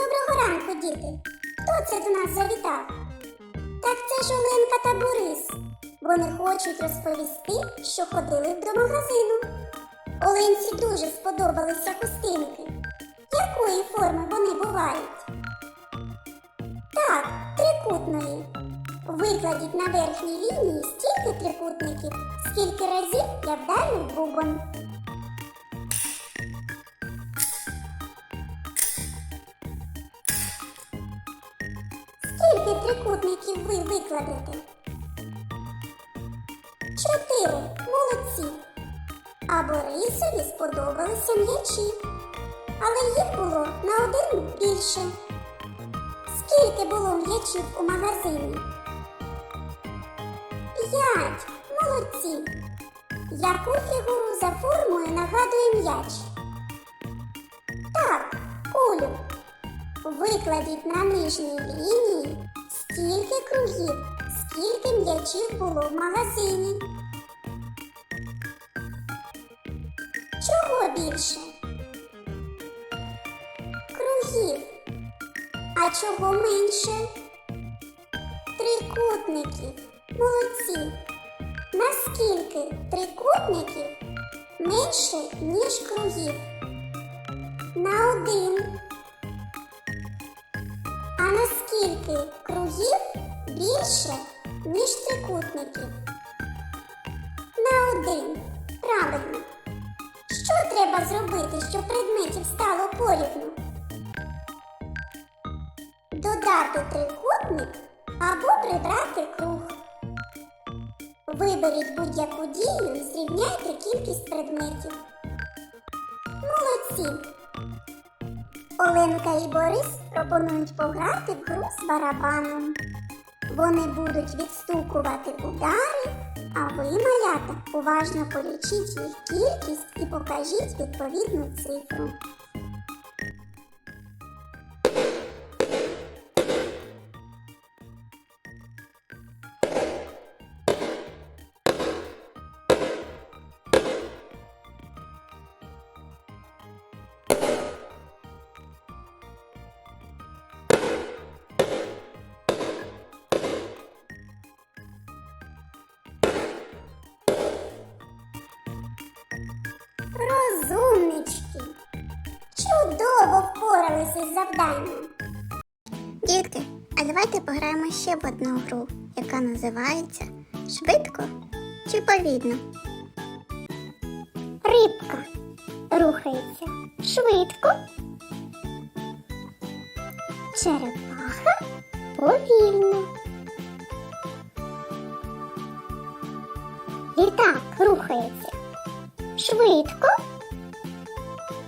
Доброго ранку, діти. Хто це до нас завітав? Так це ж Оленка та Борис. Вони хочуть розповісти, що ходили до магазину. Оленці дуже сподобалися хустинки. Якої форми вони бувають? Так, трикутної. Викладіть на верхній лінії стільки трикутників, скільки разів я вдарю бубон. Скільки трикутників ви викладете? Чотири. Молодці. А Борисові сподобалися м'ячі. Але їх було на один більше. Скільки було м'ячів у магазині? П'ять. Молодці. Яку фігуру за формою нагадує м'яч? Так, кулю. Викладіть на нижній лінії стільки кругів, скільки м'ячів було в магазині. Чого більше? Кругів. А чого менше? Трикутників. Молодці. Наскільки трикутників менше, ніж кругів? На один. А наскільки кругів більше, ніж трикутників? На один. Правильно. Що треба зробити, щоб предметів стало порівну? Додати трикутник або прибрати круг. Виберіть будь-яку дію і зрівняйте кількість предметів. Молодці! Оленка і Борис пропонують пограти в гру з барабаном. Вони будуть відстукувати удари, а ви, малята, уважно полічіть їх кількість і покажіть відповідну цифру. Розумнички! Чудово впоралися з завданням. Дітки, а давайте пограємо ще в одну гру, яка називається Швидко чи повільно. Рибка рухається швидко. Черепаха повільно. Літак рухається швидко.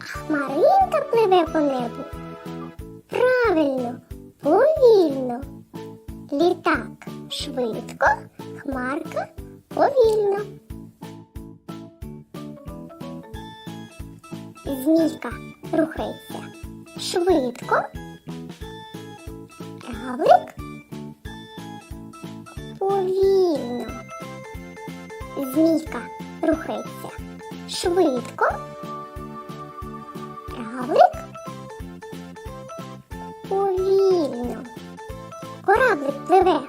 А хмаринка пливе по небу. Правильно, повільно. Літак швидко, хмарка повільно. Змійка рухається швидко. Равлик повільно. Змійка рухається швидко. Равлик повільно. Кораблик пливе.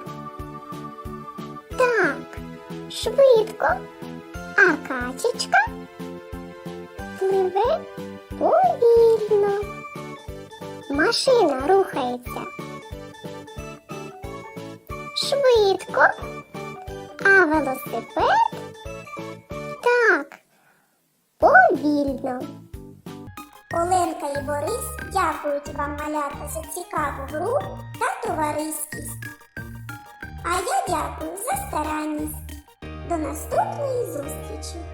Так, швидко. А качечка пливе повільно. Машина рухається. Швидко. А велосипед Повільно. Оленка і Борис дякують вам, малята, за цікаву гру та товариськість. А я дякую за старанність. До наступної зустрічі!